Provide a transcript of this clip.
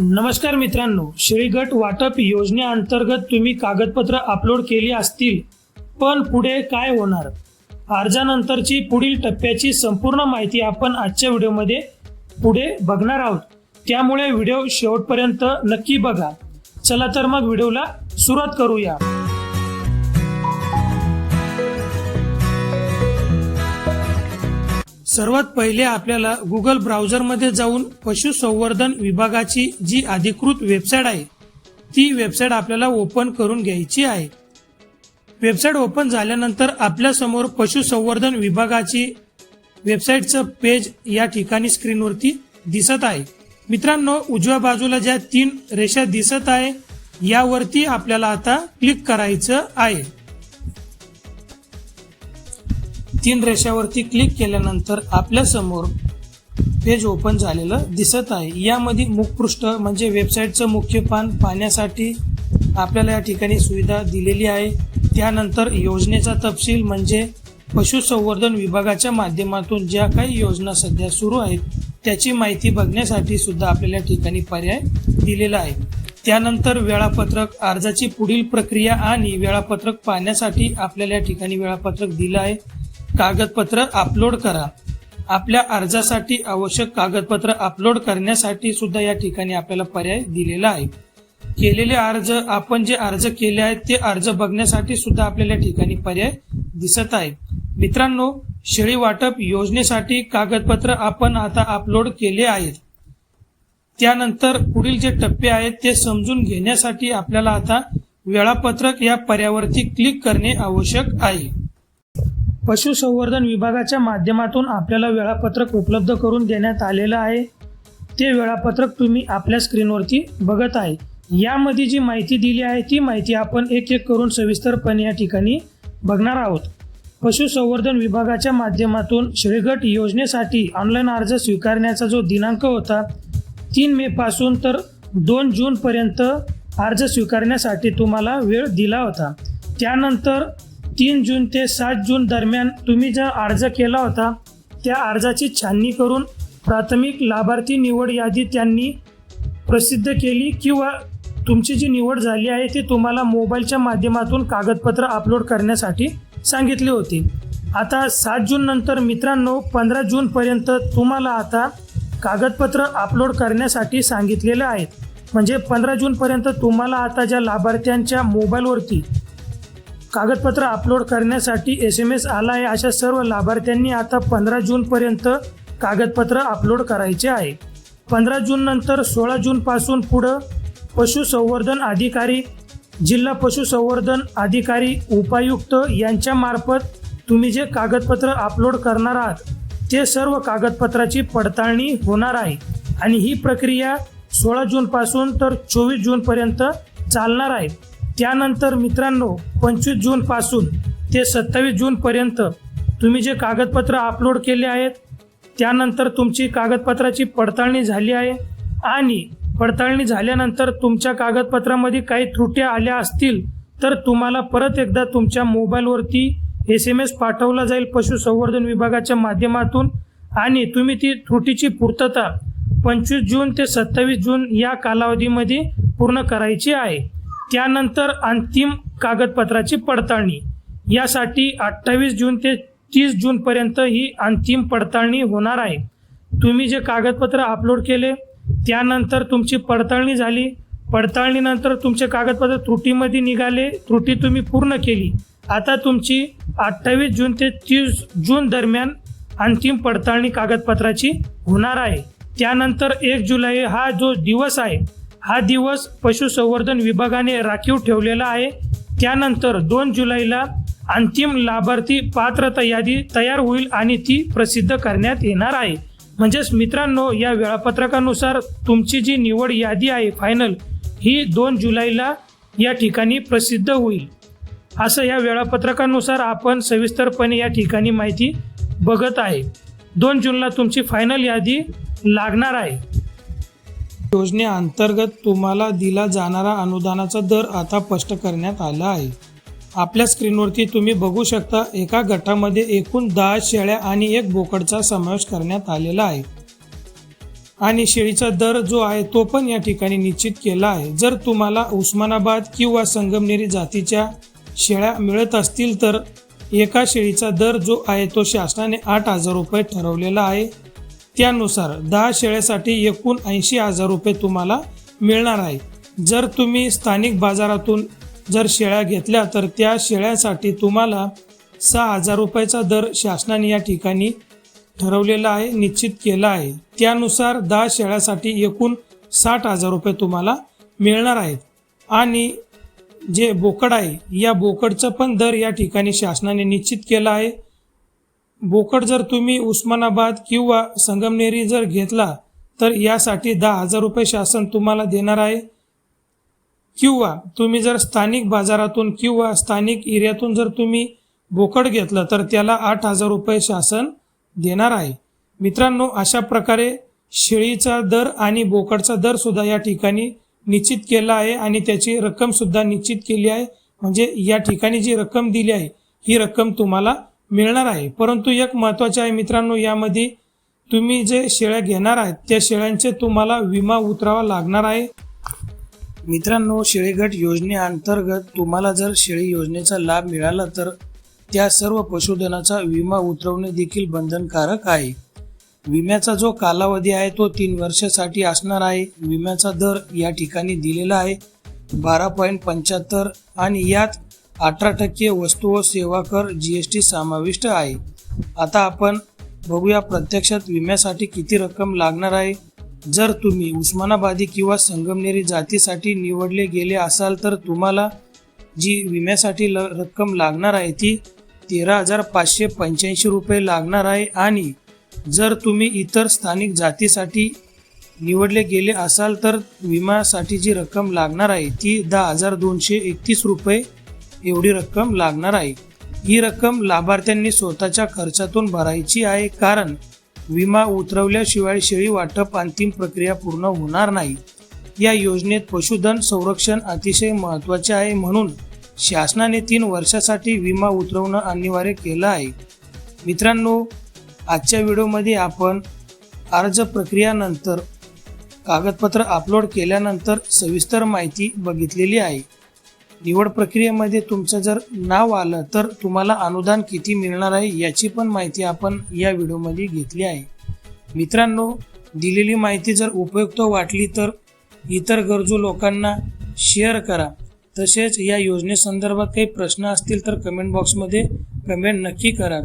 नमस्कार मित्रांनो श्रीगट वाटप योजनेअंतर्गत तुम्ही कागदपत्र अपलोड केली असतील पण पुढे काय होणार? अर्जानंतरची पुढील टप्प्याची संपूर्ण माहिती आपण आजच्या व्हिडिओमध्ये पुढे बघणार आहोत. त्यामुळे व्हिडिओ शेवटपर्यंत नक्की बघा. चला तर मग व्हिडिओला सुरुवात करूया. सर्वात पहिले आपल्याला गुगल ब्राउझरमध्ये जाऊन पशुसंवर्धन विभागाची जी अधिकृत वेबसाईट आहे ती वेबसाईट आपल्याला ओपन करून घ्यायची आहे. वेबसाईट ओपन झाल्यानंतर आपल्यासमोर पशुसंवर्धन विभागाची वेबसाईटचं पेज या ठिकाणी स्क्रीनवरती दिसत आहे. मित्रांनो उजव्या बाजूला ज्या तीन रेषा दिसत आहे यावरती आपल्याला आता क्लिक करायचं आहे. तीन रेषावरती क्लिक केल्यानंतर आपल्यासमोर पेज ओपन झालेलं दिसत आहे. यामध्ये मुखपृष्ठ म्हणजे वेबसाईटचं मुख्य पान पाहण्यासाठी आपल्याला या ठिकाणी सुविधा दिलेली आहे. त्यानंतर योजनेचा तपशील म्हणजे पशुसंवर्धन विभागाच्या माध्यमातून ज्या काही योजना सध्या सुरू आहेत त्याची माहिती बघण्यासाठी सुद्धा आपल्याला या ठिकाणी पर्याय दिलेला आहे. त्यानंतर वेळापत्रक अर्जाची पुढील प्रक्रिया आणि वेळापत्रक पाहण्यासाठी आपल्याला या ठिकाणी वेळापत्रक दिलं आहे. कागदपत्र अपलोड करा. आपल्या अर्जासाठी आवश्यक कागदपत्र अपलोड करण्यासाठी सुद्धा या ठिकाणी आपल्याला पर्याय दिलेला आहे. केलेले अर्ज आपण जे अर्ज केले आहेत ते अर्ज बघण्यासाठी सुद्धा आपल्याला या ठिकाणी पर्याय दिसत आहे. मित्रांनो शेळी वाटप योजनेसाठी कागदपत्र आपण आता अपलोड केले आहेत. त्यानंतर पुढील जे टप्पे आहेत ते समजून घेण्यासाठी आपल्याला आता वेळापत्रक या पर्यावरती क्लिक करणे आवश्यक आहे. पशुसंवर्धन विभागाच्या माध्यमातून आपल्याला वेळापत्रक उपलब्ध करून देण्यात आलेलं आहे. ते वेळापत्रक तुम्ही आपल्या स्क्रीनवरती बघत आहे. यामध्ये जी माहिती दिली आहे ती माहिती आपण एक एक करून सविस्तरपणे या ठिकाणी बघणार आहोत. पशुसंवर्धन विभागाच्या माध्यमातून श्रीगट योजनेसाठी ऑनलाईन अर्ज स्वीकारण्याचा जो दिनांक होता तीन मे पासून तर दोन जूनपर्यंत अर्ज स्वीकारण्यासाठी तुम्हाला वेळ दिला होता. त्यानंतर तीन जून ते सात जून दरम्यान तुम्ही जो अर्ज केला होता त्या अर्जाची छाननी करून प्राथमिक लाभार्थी निवड यादी त्यांनी प्रसिद्ध केली किंवा तुमची जी निवड झाली आहे ती तुम्हाला मोबाईलच्या माध्यमातून कागदपत्र अपलोड करण्यासाठी सांगितले होते. आता सात जून नंतर मित्रांनो पंधरा जूनपर्यंत तुम्हाला आता कागदपत्र अपलोड करण्यासाठी सांगितलेलं आहेत म्हणजे पंधरा जूनपर्यंत तुम्हाला आता ज्या लाभार्थ्यांच्या मोबाईलवरती कागदपत्र अपलोड करण्यासाठी एस एम एस आला आहे अशा सर्व लाभार्थ्यांनी आता पंधरा जूनपर्यंत कागदपत्र अपलोड करायचे आहे. पंधरा जून नंतर सोळा जूनपासून पुढं पशुसंवर्धन अधिकारी जिल्हा पशुसंवर्धन अधिकारी उपायुक्त यांच्यामार्फत तुम्ही जे कागदपत्र अपलोड करणार आहात ते सर्व कागदपत्राची पडताळणी होणार आहे आणि ही प्रक्रिया सोळा जूनपासून तर चोवीस जूनपर्यंत चालणार आहे. त्यानंतर मित्रांनो पंचवीस जूनपासून ते सत्तावीस जूनपर्यंत तुम्ही जे कागदपत्र अपलोड केले आहेत त्यानंतर तुमची कागदपत्राची पडताळणी झाली आहे आणि पडताळणी झाल्यानंतर तुमच्या कागदपत्रामध्ये काही त्रुट्या आल्या असतील तर तुम्हाला परत एकदा तुमच्या मोबाईलवरती एस एम एस पाठवला जाईल पशुसंवर्धन विभागाच्या माध्यमातून आणि तुम्ही ती त्रुटीची पूर्तता पंचवीस जून ते सत्तावीस जून या कालावधीमध्ये पूर्ण करायची आहे. त्यानंतर अंतिम कागदपत्राची पडताळणी. यासाठी अठ्ठावीस जून ते तीस जूनपर्यंत ही अंतिम पडताळणी होणार आहे. तुम्ही जे कागदपत्र अपलोड केले त्यानंतर तुमची पडताळणी झाली. पडताळणीनंतर तुमचे कागदपत्र त्रुटीमध्ये निघाले त्रुटी तुम्ही पूर्ण केली. आता तुमची अठ्ठावीस जून ते तीस जून दरम्यान अंतिम पडताळणी कागदपत्राची होणार आहे. त्यानंतर एक जुलै हा जो दिवस आहे हा दिवस पशुसंवर्धन विभागाने राखीव ठेवलेला आहे. त्यानंतर दोन जुलैला अंतिम लाभार्थी पात्रता यादी तयार होईल आणि ती प्रसिद्ध करण्यात येणार आहे. म्हणजेच मित्रांनो या वेळापत्रकानुसार तुमची जी निवड यादी आहे फायनल ही दोन जुलैला या ठिकाणी प्रसिद्ध होईल. असं या वेळापत्रकानुसार आपण सविस्तरपणे या ठिकाणी माहिती बघत आहे. दोन जूनला तुमची फायनल यादी लागणार आहे. योजनेअंतर्गत तुम्हाला दिला जाणारा अनुदानाचा दर आता स्पष्ट करण्यात आला आहे. आपल्या स्क्रीनवरती तुम्ही बघू शकता एका गटामध्ये एकूण दहा शेळ्या आणि एक बोकडचा समावेश करण्यात आलेला आहे. आणि शेळीचा दर जो आहे तो पण या ठिकाणी निश्चित केला आहे. जर तुम्हाला उस्मानाबाद किंवा संगमनेरी जातीच्या शेळ्या मिळत असतील तर एका शेळीचा दर जो आहे तो शासनाने आठ हजार रुपये ठरवलेला आहे. त्यानुसार दहा शेळ्यासाठी एकूण ऐंशी हजार रुपये तुम्हाला मिळणार आहे जर तुम्ही स्थानिक बाजारातून जर शेळ्या घेतल्या तर त्या शेळ्यासाठी तुम्हाला सहा हजार रुपयाचा दर शासनाने या ठिकाणी ठरवलेला आहे निश्चित केला आहे. त्यानुसार दहा शेळ्यासाठी एकूण साठ हजार रुपये तुम्हाला मिळणार आहेत. आणि जे बोकड आहे या बोकडचं पण दर या ठिकाणी शासनाने निश्चित केला आहे. बोकड जर तुम्ही उस्मानाबाद किंवा संगमनेरी जर घेतला तर यासाठी दहा हजार रुपये शासन तुम्हाला देणार आहे. किंवा तुम्ही जर स्थानिक बाजारातून किंवा स्थानिक एरियातून जर तुम्ही बोकड घेतलं तर त्याला आठ हजार रुपये शासन देणार आहे. मित्रांनो अशा प्रकारे शेळीचा दर आणि बोकडचा दर सुद्धा या ठिकाणी निश्चित केला आहे आणि त्याची रक्कम सुद्धा निश्चित केली आहे. म्हणजे या ठिकाणी जी रक्कम दिली आहे ही रक्कम तुम्हाला मिळणार आहे. परंतु एक महत्त्वाचे आहे मित्रांनो यामध्ये तुम्ही जे शेळ्या घेणार आहेत त्या शेळ्यांचे तुम्हाला विमा उतरावा लागणार आहे. मित्रांनो शेळीगट योजनेअंतर्गत तुम्हाला जर शेळी योजनेचा लाभ मिळाला तर त्या सर्व पशुधनाचा विमा उतरवणे देखील बंधनकारक आहे. विम्याचा जो कालावधी आहे तो तीन वर्षासाठी असणार आहे. विम्याचा दर या ठिकाणी दिलेला आहे बारा पॉईंट पंच्याहत्तर आणि यात अठरा टक्के वस्तू व सेवा कर जी एस टी समाविष्ट आहे. आता आपण बघूया प्रत्यक्षात विम्यासाठी किती रक्कम लागणार आहे. जर तुम्ही उस्मानाबादी किंवा संगमनेरी जातीसाठी निवडले गेले असाल तर तुम्हाला जी विम्यासाठी ल रक्कम लागणार आहे ती तेरा हजार पाचशे पंच्याऐंशी रुपये लागणार आहे आणि जर तुम्ही इतर स्थानिक जातीसाठी निवडले गेले असाल तर विम्यासाठी जी रक्कम लागणार आहे ती दहा हजार दोनशे एकतीस रुपये एवढी रक्कम लागणार आहे. ही रक्कम लाभार्थ्यांनी स्वतःच्या खर्चातून भरायची आहे कारण विमा उतरवल्याशिवाय शेळी वाटप अंतिम प्रक्रिया पूर्ण होणार नाही. या योजनेत पशुधन संरक्षण अतिशय महत्त्वाचे आहे म्हणून शासनाने तीन वर्षासाठी विमा उतरवणं अनिवार्य केलं आहे. मित्रांनो आजच्या व्हिडिओमध्ये आपण अर्ज प्रक्रियानंतर कागदपत्र अपलोड केल्यानंतर सविस्तर माहिती बघितलेली आहे. निवड प्रक्रियेमध्ये तुमचं जर नाव आलं तर तुम्हाला अनुदान किती मिळणार आहे याची पण माहिती आपण या व्हिडिओमध्ये घेतली आहे. मित्रांनो दिलेली माहिती जर उपयुक्त वाटली तर इतर गरजू लोकांना शेअर करा. तसेच या योजनेसंदर्भात काही प्रश्न असतील तर कमेंट बॉक्समध्ये कमेंट नक्की करा.